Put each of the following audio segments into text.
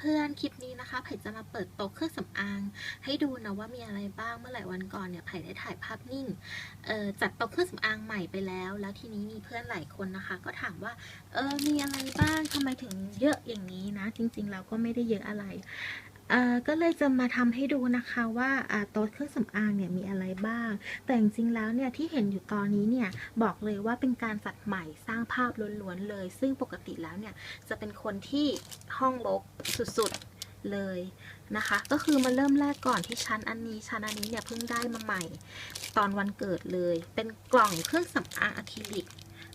เพื่อนๆ คลิปนี้นะคะไผ่จะมาเปิดโต๊ะเครื่องสำอาง ให้ดูนะว่ามีอะไรบ้างเมื่อหลายวันก่อนเนี่ยไผ่ได้ถ่ายภาพนิ่งจัดโต๊ะเครื่องสำอางใหม่ไปแล้ว แล้วทีนี้มีเพื่อนหลายคนนะคะ ก็ถามว่าเออมีอะไรบ้างทำไมถึงเยอะอย่างนี้นะ จริงๆเราก็ไม่ได้เยอะอะไร ก็เลยจะมาทำให้ดูนะคะว่าโต๊ะเครื่องสำอางเนี่ยมีอะไรบ้าง แต่จริงๆแล้วเนี่ยที่เห็นอยู่ตอนนี้เนี่ยบอกเลยว่าเป็นการจัดใหม่สร้างภาพล้วนๆเลย ซึ่งปกติแล้วเนี่ยจะเป็นคนที่ห้องรกสุดๆเลยนะคะ ก็คือมาเริ่มแรกก่อนที่ชั้นอันนี้ชั้นอันนี้เนี่ยเพิ่งได้มาใหม่ ตอนวันเกิดเลย เป็นกล่องเครื่องสำอางอะคริลิก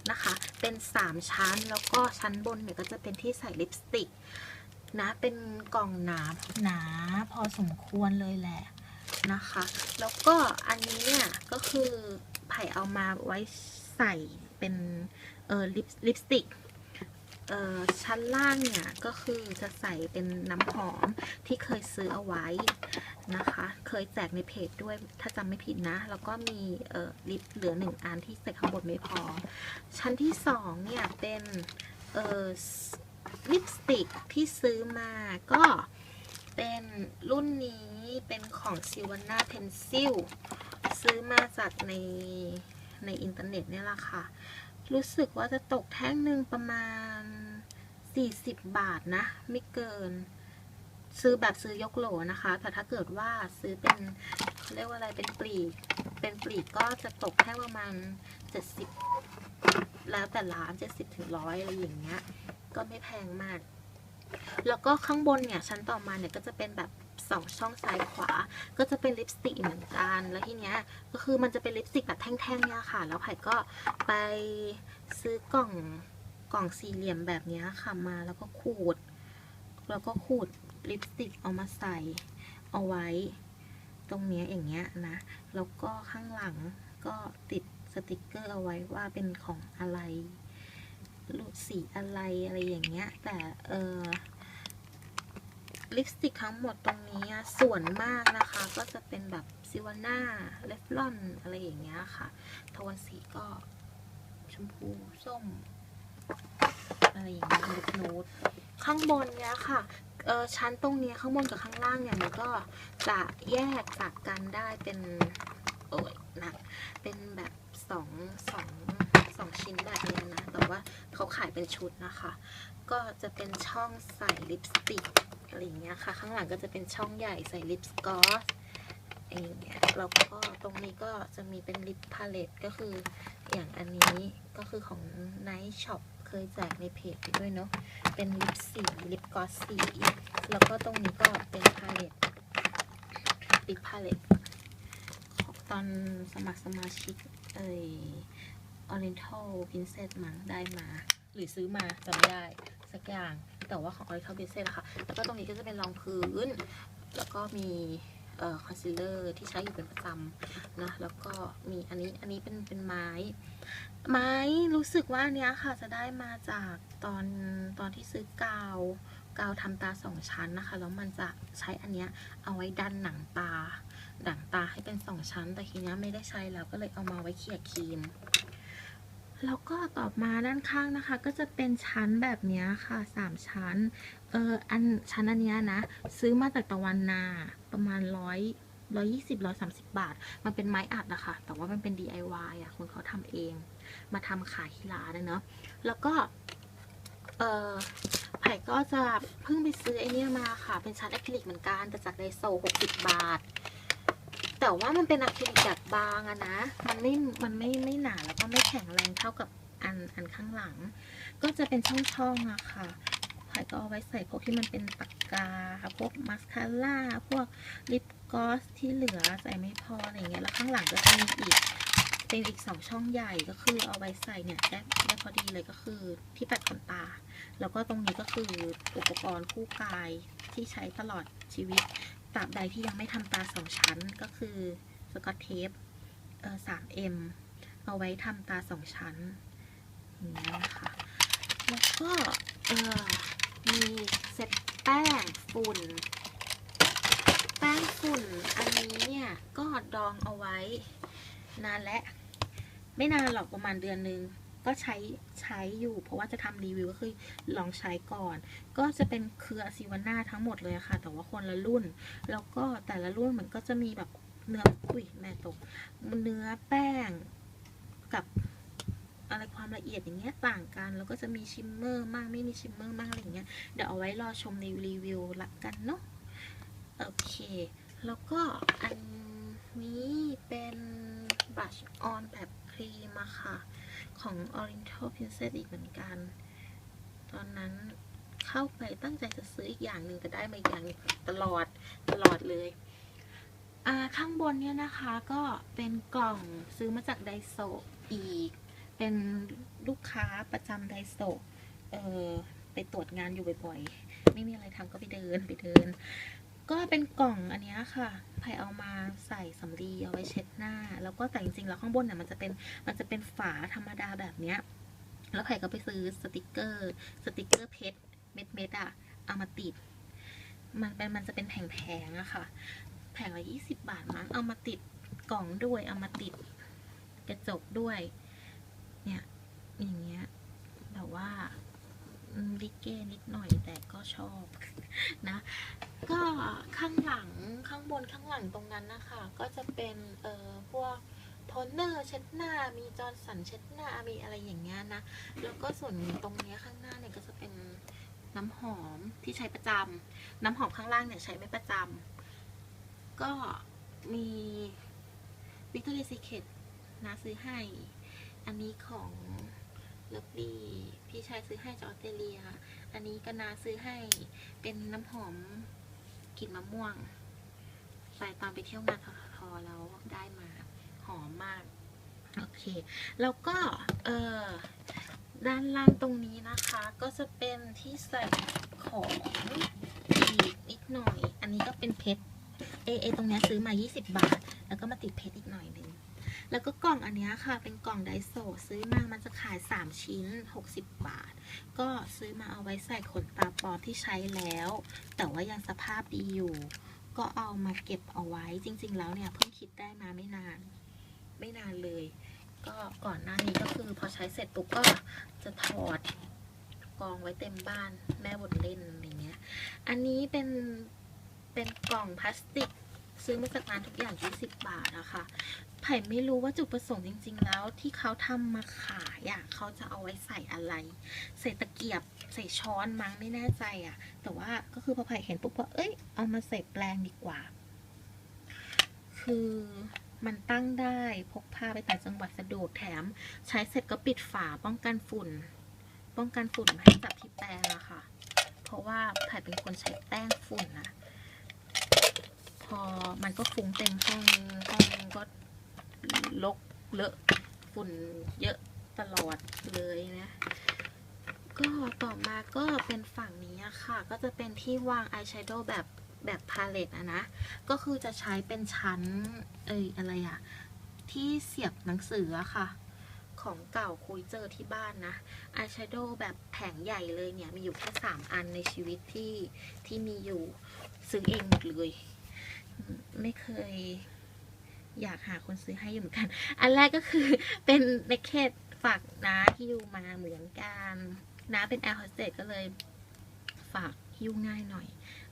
นะคะ เป็น 3 ชั้นแล้วก็ชั้นบนเนี่ยก็จะเป็นที่ใส่ลิปสติก นะเป็นกล่องหนาหนาพอสมควรเลยแหละนะคะ แล้วก็อันนี้เนี่ยก็คือไผ่เอามาไว้ใส่เป็นเออลิปลิปสติกเออชั้นล่างเนี่ยก็คือจะใส่เป็นน้ำหอมที่เคยซื้อเอาไว้นะคะ เคยแจกในเพจด้วยถ้าจำไม่ผิดนะ แล้วก็มีเออลิปเหลือหนึ่งอันที่ใส่ข้างบนไม่พอ ชั้นที่สองเนี่ยเป็นเออ ลิปสติกที่ซื้อมาก็เป็นรุ่นนี้เป็นของ s i l v a n a Pencil ซื้อมาจากในในอินเทอร์เน็ตเนี่ยแหละค่ะ รู้สึกว่าจะตกแท่งหนึ่งประมาณ 40 บาทนะ ไม่เกิน ซื้อแบบซื้อยกโหลนะคะ แต่ถ้าเกิดว่าซื้อเป็นเขาเรียกว่าอะไรเป็นปลีก เป็นปลีกก็จะตกแท่งประมาณ 70 แล้วแต่ร้าน70ถึงร้อยอะไรอย่างเงี้ย ก็ไม่แพงมาก แล้วก็ข้างบนเนี่ยชั้นต่อมาเนี่ยก็จะเป็นแบบสองช่องซ้ายขวา ก็จะเป็นลิปสติกเหมือนกัน แล้วทีเนี้ยก็คือมันจะเป็นลิปสติกแบบแท่งๆเนี่ยค่ะ แล้วไผ่ก็ไปซื้อกล่องกล่องสี่เหลี่ยมแบบเนี้ยค่ะมาแล้วก็ขูด แล้วก็ขูดลิปสติกเอามาใส่เอาไว้ ตรงเนี้ยอย่างเงี้ยนะ แล้วก็ข้างหลังก็ติดสติกเกอร์เอาไว้ว่าเป็นของอะไร สีอะไรอะไรอย่างเงี้ย แต่เออลิปสติกทั้งหมดตรงนี้ส่วนมากนะคะ ก็จะเป็นแบบซิวาน่าเลฟลอนอะไรอย่างเงี้ยค่ะโทนสีก็ชมพูส้ม อะไรอย่างเงี้ยนูดนูดข้างบนเนี้ยค่ะเออชั้นตรงนี้ข้างบนกับข้างล่างเนี่ยมันก็จะแยกจากกันได้เป็น โอ้ยหนักเป็นแบบสองสอง สองชิ้นแบบเนี้นะ แต่ว่าเขาขายเป็นชุดนะคะ ก็จะเป็นช่องใส่ลิปสติกอะไรอย่างเงี้ยค่ะ ข้างหลังก็จะเป็นช่องใหญ่ใส่ลิปสกอสอะไรอย่างเงี้ยแล้วก็ตรงนี้ก็จะมีเป็นลิปพาเลตก็คืออย่างอันนี้ก็คือของ Night Shop เคยแจกในเพจไปด้วยเนาะ เป็นลิปสี ลิปกอสสี แล้วก็ตรงนี้ก็เป็นพาเลตลิปพาเลตตอนสมัครสมาชิกเอ่ย Oriental Princess มั้งได้มา หรือซื้อมาจำไม่ได้สักอย่าง แต่ว่าของ Oriental Princess อะคะแล้วก็ตรงนี้ก็จะเป็นรองพื้น แล้วก็มีคอนซีลเลอร์ที่ใช้อยู่เป็นประจำนะแล้วก็มีอันนี้อันนี้เป็นเป็นไม้ ไม้รู้สึกว่าเนี้ยค่ะจะได้มาจากตอนตอนที่ซื้อกาวกาวทำตาสองชั้นนะคะแล้วมันจะใช้อันเนี้ยเอาไว้ดันหนังตา หนังตาให้เป็นสองชั้น แต่ทีเนี้ยไม่ได้ใช้แล้วก็เลยเอามาไว้เขี่ยครีม แล้วก็ต่อมาด้านข้างนะคะ ก็จะเป็นชั้นแบบนี้ค่ะสามชั้น เอออันชั้นอันนี้นะ ซื้อมาจากตะวันนาประมาณร้อยร้อยยี่สิบร้อยสามสิบบาท มันเป็นไม้อัดอะคะ แต่ว่ามันเป็น DIY อะคนเขาทำเอง มาทำขายที่ร้านเนาะแล้วก็ เออไผ่ก็จะเพิ่งไปซื้อไอเนี้ยมาค่ะ เป็นชั้นอะคริลิกเหมือนกันแต่จากไดโซหกสิบบาท แต่ว่ามันเป็นอะคริลิกแบบบางอะนะ มันไม่ มันไม่ไม่หนาแล้วก็ไม่แข็งแรงเท่ากับอันอันข้างหลัง ก็จะเป็นช่องๆอะค่ะไผ่ก็เอาไว้ใส่พวกที่มันเป็นปากกา พวกมาสคาร่า พวกลิปกลอสที่เหลือใส่ไม่พออะไรเงี้ย แล้วข้างหลังก็จะมีอีก เป็นอีกสองช่องใหญ่ก็คือเอาไว้ใส่เนี่ยได้ได้พอดีเลยก็คือที่ปัดขนตา แล้วก็ตรงนี้ก็คืออุปกรณ์คู่กายที่ใช้ตลอดชีวิต ตราบใดที่ยังไม่ทำตาสองชั้นก็คือสกอตเทปเอ่อ 3M เอาไว้ทำตาสองชั้นอย่างนี้นะคะแล้วก็เออมีเซ็ตแป้งฝุ่น แป้งฝุ่นอันนี้เนี่ยก็ดองเอาไว้นานและ ไม่นานหรอกประมาณเดือนนึง ก็ใช้ใช้อยู่ เพราะว่าจะทำรีวิวก็คือลองใช้ก่อน ก็จะเป็นเครือซิวาน่าทั้งหมดเลยค่ะ แต่ว่าคนละรุ่น แล้วก็แต่ละรุ่นมันก็จะมีแบบเนื้ออุ้ยแม่ตก เนื้อแป้งกับอะไรความละเอียดอย่างเงี้ยต่างกัน แล้วก็จะมีชิมเมอร์มากไม่มีชิมเมอร์มากอะไรอย่างเงี้ยเดี๋ยวเอาไว้รอชมในรีวิวละกันเนาะโอเค แล้วก็อันนี้เป็นบัชออนแบบครีมอะค่ะ ของ Oriental Princess อีกเหมือนกัน ตอนนั้นเข้าไปตั้งใจจะซื้ออีกอย่างหนึ่งแต่ได้มาอีกอย่างตลอดตลอดเลยข้างบนเนี่ยนะคะก็เป็นกล่องซื้อมาจากไดโซอีก เป็นลูกค้าประจำไดโซเออไปตรวจงานอยู่บ่อยๆ ไม่มีอะไรทำก็ไปเดินไปเดิน ก็เป็นกล่องอันนี้ค่ะไผ่เอามาใส่สำลีเอาไว้เช็ดหน้า แล้วก็แต่จริงๆแล้วข้างบนเนี่ยมันจะเป็นมันจะเป็นฝาธรรมดาแบบเนี้ย แล้วไผ่ก็ไปซื้อสติกเกอร์สติกเกอร์เพชรเม็ดเม็ดอะเอามาติด มันเป็นมันจะเป็นแผงๆอะค่ะ แผงละยี่สิบบาทมั้งเอามาติดกล่องด้วยเอามาติดกระจกด้วย เนี่ยอย่างเงี้ย ลิเกนิดหน่อยแต่ก็ชอบนะ ก็ข้างหลังข้างบนข้างหลังตรงนั้นนะคะ ก็จะเป็นเอ่อพวกโทนเนอร์เช็ดหน้ามีจอร์นสันเช็ดหน้ามีอะไรอย่างเงี้ยนะ แล้วก็ส่วนตรงนี้ข้างหน้าเนี่ยก็จะเป็นน้ำหอมที่ใช้ประจำน้ำหอมข้างล่างเนี่ยใช้ไม่ประจำก็มี Victoria's Secret นาซื้อให้ อันนี้ของ เลิฟลี่พี่ชายซื้อให้จากออสเตรเลีย อันนี้กนาซื้อให้เป็นน้ำหอมกลิ่นมะม่วงใส่ตอนไปเที่ยวงานทอทอแล้วได้มาหอมมาก โอเค แล้วก็เออด้านล่างตรงนี้นะคะ ก็จะเป็นที่ใส่ของอีกนิดหน่อย อันนี้ก็เป็นเพชรเอเอตรงเนี้ยซื้อมา 20 บาท แล้วก็มาติดเพชรอีกหน่อยหนึ่ง แล้วก็กล่องอันนี้ค่ะ เป็นกล่องไดโซซื้อมามันจะขาย 3 ชิ้น 60 บาท ก็ซื้อมาเอาไว้ใส่ขนตาปลอมที่ใช้แล้ว แต่ว่ายังสภาพดีอยู่ ก็เอามาเก็บเอาไว้จริง ๆ แล้วเนี่ยเพิ่งคิดได้มาไม่นาน ไม่นานเลย ก็ก่อนหน้านี้ก็คือพอใช้เสร็จปุ๊บก็จะถอดกองไว้เต็มบ้านแม่บนเล่นอะไรเงี้ย อันนี้เป็นเป็นกล่องพลาสติก ซื้อมาจากร้านทุกอย่าง 20 บาทอะคะ ไผ่ไม่รู้ว่าจุดประสงค์จริง ๆ แล้วที่เขาทำมาขายอะเขาจะเอาไว้ใส่อะไร ใส่ตะเกียบใส่ช้อนมั้งไม่แน่ใจอะแต่ว่าก็คือพอไผ่เห็นปุ๊บก็เอ้ยเอามาใส่แปลงดีกว่า คือมันตั้งได้พกพาไปแต่จังหวัดสะดวกแถม ใช้เสร็จก็ปิดฝาป้องกันฝุ่น ป้องกันฝุ่นให้จับที่แปรงอะค่ะ เพราะว่าไผ่เป็นคนใช้แป้งฝุ่นนะพอมันก็ฟุ้งเต็มห้องห้องก็ ลกเลอะฝุ่นเยอะตลอดเลยนะ ก็ต่อมาก็เป็นฝั่งนี้ค่ะ ก็จะเป็นที่วางอายแชโดว์แบบแบบพาเลตอะนะ ก็คือจะใช้เป็นชั้น เอ้ยอะไรอะที่เสียบหนังสืออะค่ะ ของเก่าคุยเจอที่บ้านนะอายแชโดว์แบบแผงใหญ่เลยเนี่ย มีอยู่แค่สามอันในชีวิตที่ที่มีอยู่ ซื้อเองหมดเลย ไม่เคย อยากหาคนซื้อให้อยู่เหมือนกัน อันแรกก็คือเป็นเนคเคตฝากน้าที่อยู่มาเหมือนกันน้าเป็นแอร์โฮสเตสก็เลยฝากหิ้วง่ายหน่อย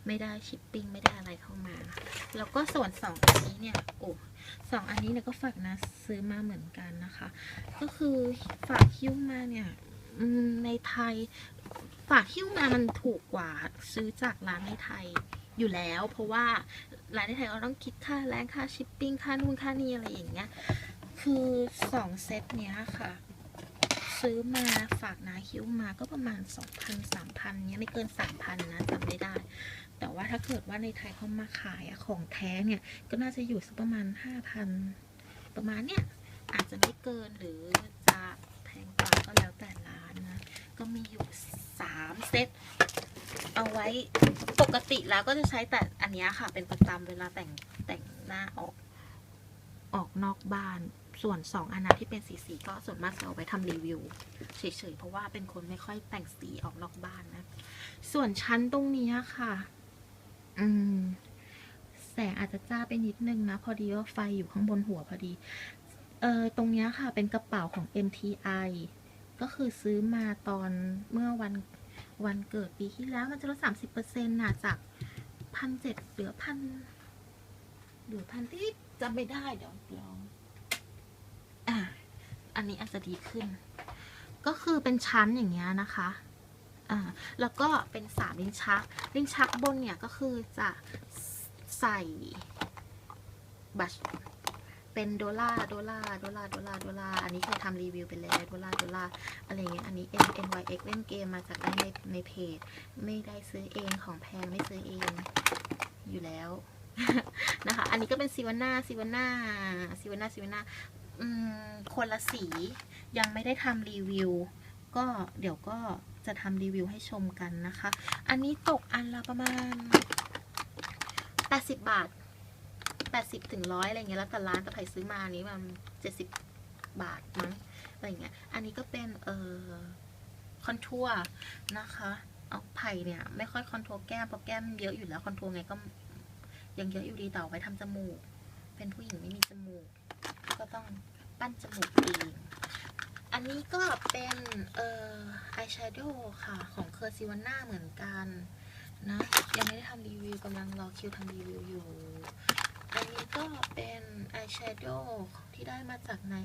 ไม่ได้ชิปปิ้งไม่ได้อะไรเข้ามา แล้วก็ส่วนสองอันนี้เนี่ยโอ้สองอันนี้เนี่ยก็ฝากนะซื้อมาเหมือนกันนะคะ ก็คือฝากหิ้วมาเนี่ยในไทยฝากหิ้วมามันถูกกว่าซื้อจากร้านในไทยอยู่แล้ว เพราะว่า ร้านในไทยเขาต้องคิดค่าแรงค่าชิปปิ้งค่านู่นค่านี่อะไรอย่างเงี้ย คือสองเซตเนี้ยค่ะ ซื้อมาฝากนาคิ้วมาก็ประมาณสองพันสามพันเนี้ยไม่เกินสามพันนะจำไม่ได้ แต่ว่าถ้าเกิดว่าในไทยเขามาขายอะของแท้เนี่ย ก็น่าจะอยู่สักประมาณห้าพันประมาณเนี้ยอาจจะไม่เกินหรือจะแพงกว่าก็แล้วแต่ร้านนะ ก็มีอยู่สามเซต เอาไว้ปกติแล้วก็จะใช้แต่อันนี้ค่ะ เป็นประจำเวลาแต่งแต่งหน้าออก ออกนอกบ้านส่วนสองอันนั้นที่เป็นสีสีก็ส่วนมากจะเอาไว้ทำรีวิวเฉยๆเพราะว่าเป็นคนไม่ค่อยแต่งสีออกนอกบ้านนะ ส่วนชั้นตรงนี้ค่ะ อืม แสงอาจจะจ้าไปนิดนึงนะ พอดีว่าไฟอยู่ข้างบนหัวพอดี เออตรงนี้ค่ะ เป็นกระเป๋าของ MTI ก็คือซื้อมาตอนเมื่อวัน วันเกิดปีที่แล้วมันจะลดสามสิบเปอร์เซ็นต์นะจากพันเจ็ดเหลือพันเหลือพันที่จำไม่ได้เดี๋ยวลองอะอันนี้อาจจะดีขึ้น ก็คือเป็นชั้นอย่างเงี้ยนะคะอ่าแล้วก็เป็นสามลิ้นชัก ลิ้นชักบนเนี่ยก็คือจะใส่บัช เป็นโดลาร์โดลาร์โดลาร์โดลาร์โดลาร์อันนี้เคยทำรีวิวไปแล้วโดลาร์โดลาร์อะไรเงี้ยอันนี้ N N Y X เล่นเกมมาจากในในเพจ ไม่ได้ซื้อเองของแพงไม่ซื้อเองอยู่แล้วนะคะ อันนี้ก็เป็นซิวาน่าซิวาน่าซิวาน่าซิวาน่าอืมคนละสียังไม่ได้ทำรีวิว ก็เดี๋ยวก็จะทำรีวิวให้ชมกันนะคะ อันนี้ตกอันละประมาณ 80 บาท 80ถึงร้อยอะไรเงี้ยแล้วแต่ร้านแต่ไผ่ซื้อมาอันนี้มัน70 บาทมั้งอะไรเงี้ยอันนี้ก็เป็นเอ่อคอนทัวร์นะคะเอาไผ่เนี่ยไม่ค่อยคอนทัวร์แก้มเพราะแก้มเยอะอยู่แล้วคอนทัวร์ไงก็ยังเยอะอยู่ดีต่อไว้ทำจมูก เป็นผู้หญิงไม่มีจมูก ก็ต้องปั้นจมูกเองอันนี้ก็เป็นเอ่ออายแชโดว์ค่ะของเคอร์ซิวาน่าเหมือนกันนะยังไม่ได้ทำรีวิวกำลังรอคิวทำรีวิวอยู่ ก็เป็นอายแชโดว์ที่ได้มาจากใน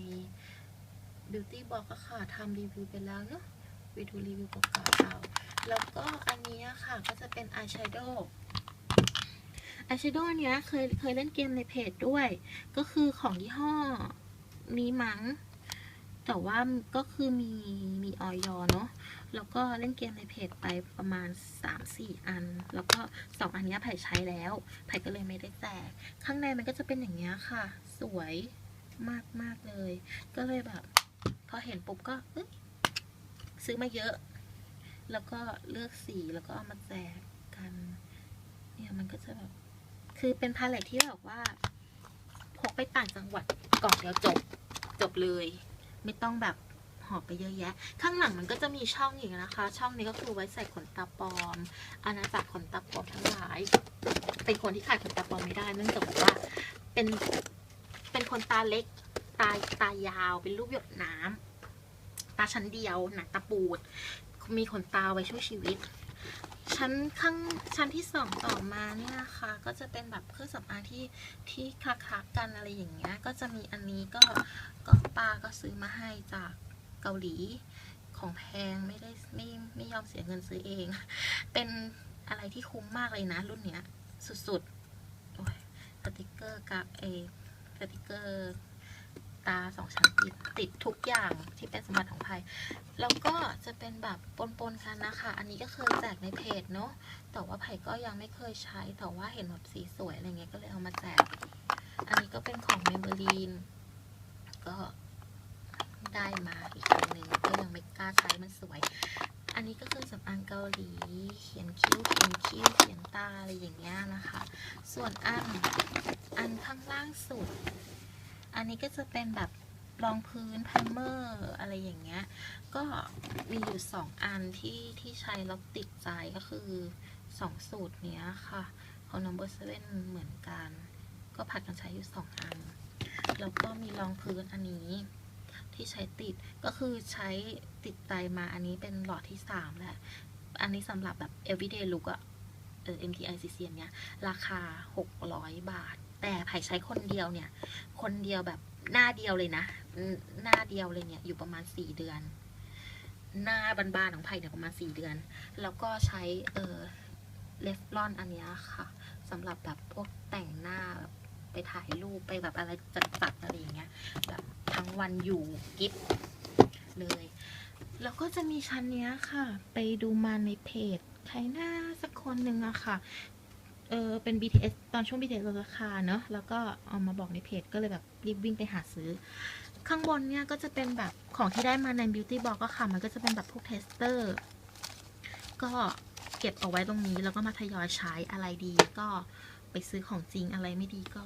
Beauty Box ค่ะทำรีวิวไปแล้วเนาะไปดูรีวิวเก่าๆเอาแล้วก็อันนี้ค่ะก็จะเป็นอายแชโดว์อายแชโดว์เนี้ยเคยเคยเล่นเกมในเพจด้วย ก็คือของยี่ห้อนี้มั้ง แต่ว่าก็คือมีมีออยเนาะ แล้วก็เล่นเกมในเพจไปประมาณ 3-4 อัน แล้วก็ 2 อันนี้ไผ่ใช้แล้วไผ่ก็เลยไม่ได้แจก ข้างในมันก็จะเป็นอย่างเงี้ยค่ะ สวยมากมากเลย ก็เลยแบบ พอเห็นปุ๊บก็ซื้อมาเยอะ แล้วก็เลือกสีแล้วก็เอามาแจกกัน เนี่ยมันก็จะแบบ คือเป็นพาเลตที่แบบว่าพกไปต่างจังหวัดกล่องเดียวจบจบเลย ไม่ต้องแบบ อบไปเยอะแยะ ข้างหลังมันก็จะมีช่องอย่างนี้นะคะ ช่องนี้ก็คือไว้ใส่ขนตาปลอม อาณาจักรขนตาปลอมทั้งหลาย เป็นคนที่ขาดขนตาปลอมไม่ได้เนื่องจากว่าเป็นเป็นคนตาเล็กตาตายาวเป็นรูปหยดน้ำตาชั้นเดียวหนังตาปูด มีขนตาไว้ช่วยชีวิต ชั้นข้างชั้นที่สองต่อมาเนี่ยนะคะ ก็จะเป็นแบบเครื่องสำอางที่ที่คลักๆกันอะไรอย่างเงี้ย ก็จะมีอันนี้ก็ก็ป้าก็ซื้อมาให้จาก เกาหลีของแพงไม่ได้ไม่ไม่ยอมเสียเงินซื้อเอง เป็นอะไรที่คุ้มมากเลยนะ รุ่นเนี้ย สุดๆโอ้ยสติกเกอร์กับเอสติกเกอร์ตาสองชั้นติดติดทุกอย่างที่เป็นสมบัติของไพยแล้วก็จะเป็นแบบปนๆกันนะคะ อันนี้ก็เคยแจกในเพจเนาะแต่ว่าไผ่ก็ยังไม่เคยใช้แต่ว่าเห็นแบบสีสวยอะไรเงี้ยก็เลยเอามาแจก อันนี้ก็เป็นของเมมเบอรีนก็ ได้มาอีกอันหนึ่งก็ยังไม่กล้าใช้มันสวย อันนี้ก็คือสำอางเกาหลี เขียนคิ้วเขียนคิ้วเขียนตาอะไรอย่างเงี้ยนะคะ ส่วนอันอันข้างล่างสุด อันนี้ก็จะเป็นแบบรองพื้นไพรเมอร์อะไรอย่างเงี้ย ก็มีอยู่สองอันที่ที่ใช้แล้วติดใจก็คือสองสูตรเนี้ยค่ะของ number seven เหมือนกัน ก็ผัดกันใช้อยู่สองอัน แล้วก็มีรองพื้นอันนี้ ที่ใช้ติดก็คือใช้ติดใจมาอันนี้เป็นหลอดที่สามแหละอันนี้สำหรับแบบ everyday look อะเออ MTI CC อันเนี้ย ราคา 600 บาท แต่ไผ่ใช้คนเดียวเนี่ย คนเดียวแบบหน้าเดียวเลยนะ หน้าเดียวเลยเนี่ย อยู่ประมาณ 4 เดือน หน้าบานๆของไผ่เนี่ยประมาณ 4 เดือน แล้วก็ใช้เออเลฟลอนอันเนี้ยค่ะสำหรับแบบพวกแต่งหน้าแบบ ไปถ่ายรูปไปแบบอะไรจัดๆอะไรอย่างเงี้ยแบบทั้งวันอยู่กิฟเลย แล้วก็จะมีชั้นเนี้ยค่ะ ไปดูมาในเพจใครหน้าสักคนหนึ่งอะค่ะเออเป็น BTS ตอนช่วง BTS ลดราคาเนอะแล้วก็เอามาบอกในเพจก็เลยแบบรีบวิ่งไปหาซื้อ ข้างบนเนี่ยก็จะเป็นแบบของที่ได้มาใน Beauty Box ก็ค่ะ มันก็จะเป็นแบบพวกเทสเตอร์ ก็เก็บเอาไว้ตรงนี้แล้วก็มาทยอยใช้อะไรดีก็ ไปซื้อของจริงอะไรไม่ดีก็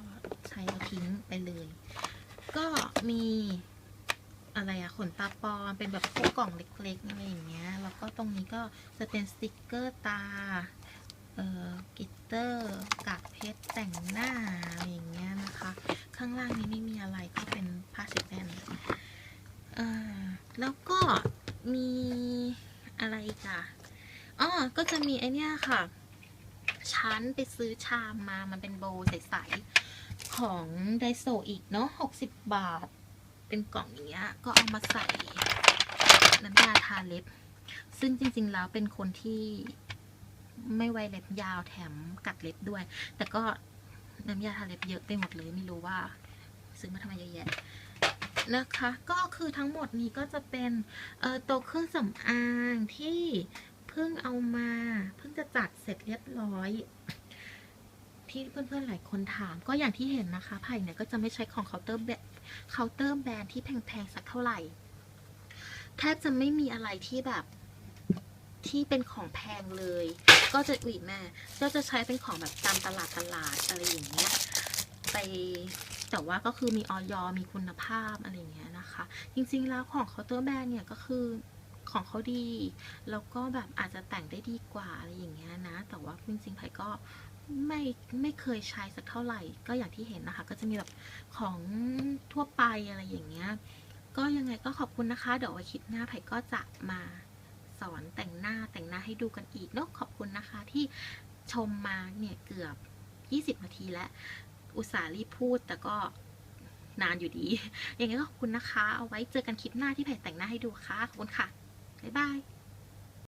ใช้แล้วทิ้งไปเลย ก็มีอะไรอะขนตาปลอมเป็นแบบพวกกล่องเล็กๆอะไรอย่างเงี้ยแล้วก็ตรงนี้ก็จะเป็นสติกเกอร์ตาเอ่อกิตเตอร์กากเพชรแต่งหน้าอะไรอย่างเงี้ยนะคะ ข้างล่างนี้ไม่มีอะไรก็เป็นผ้าเช็ดแน่นเอ่อแล้วก็มีอะไรอีกอะอ๋อก็จะมีไอเนี้ยค่ะ ฉันไปซื้อชามมามันเป็นโบใสๆของไดโซอีกเนาะหกสิบบาท เป็นกล่องอย่างเงี้ย ก็เอามาใส่น้ำยาทาเล็บ ซึ่งจริง ๆ แล้วเป็นคนที่ไม่ไวเล็บยาวแถมกัดเล็บด้วย แต่ก็น้ำยาทาเล็บเยอะไปหมดเลยไม่รู้ว่าซื้อมาทำไมเยอะแยะนะคะ ก็คือทั้งหมดนี้ก็จะเป็นเอ่อตัวเครื่องสำอางที่ พิ่งเอามา เพิ่งจะจัดเสร็จเรียบร้อย ที่เพื่อนๆหลายคนถาม ก็อย่างที่เห็นนะคะไผ่เนี่ยก็จะไม่ใช้ของเคาน์เตอร์แบเคาน์เตอร์แบรนด์ที่แพงๆสักเท่าไหร่แทบจะไม่มีอะไรที่แบบที่เป็นของแพงเลย ก็จะ ủy แม่ก็จะใช้เป็นของแบบตามตลาดตลาดอะไรอย่างเงี้ยไปแต่ว่าก็คือมีออยมีคุณภาพอะไรอย่างเงี้ยนะคะ จริงๆแล้วของเคาน์เตอร์แบรนด์เนี่ยก็คือ ของเขาดี แล้วก็แบบอาจจะแต่งได้ดีกว่าอะไรอย่างเงี้ยนะ แต่ว่าจริงๆไผ่ก็ไม่ไม่เคยใช้สักเท่าไหร่ ก็อย่างที่เห็นนะคะ ก็จะมีแบบของทั่วไปอะไรอย่างเงี้ย ก็ยังไงก็ขอบคุณนะคะ เดี๋ยวไว้คลิปหน้าไผ่ก็จะมาสอนแต่งหน้าแต่งหน้าให้ดูกันอีกเนาะขอบคุณนะคะที่ชมมาเนี่ยเกือบ 20 นาทีแล้ว อุตส่าห์รีบพูดแต่ก็นานอยู่ดี ยังไงก็ขอบคุณนะคะ เอาไว้เจอกันคลิปหน้าที่ไผ่แต่งหน้าให้ดูค่ะ ขอบคุณค่ะ บ๊ายบาย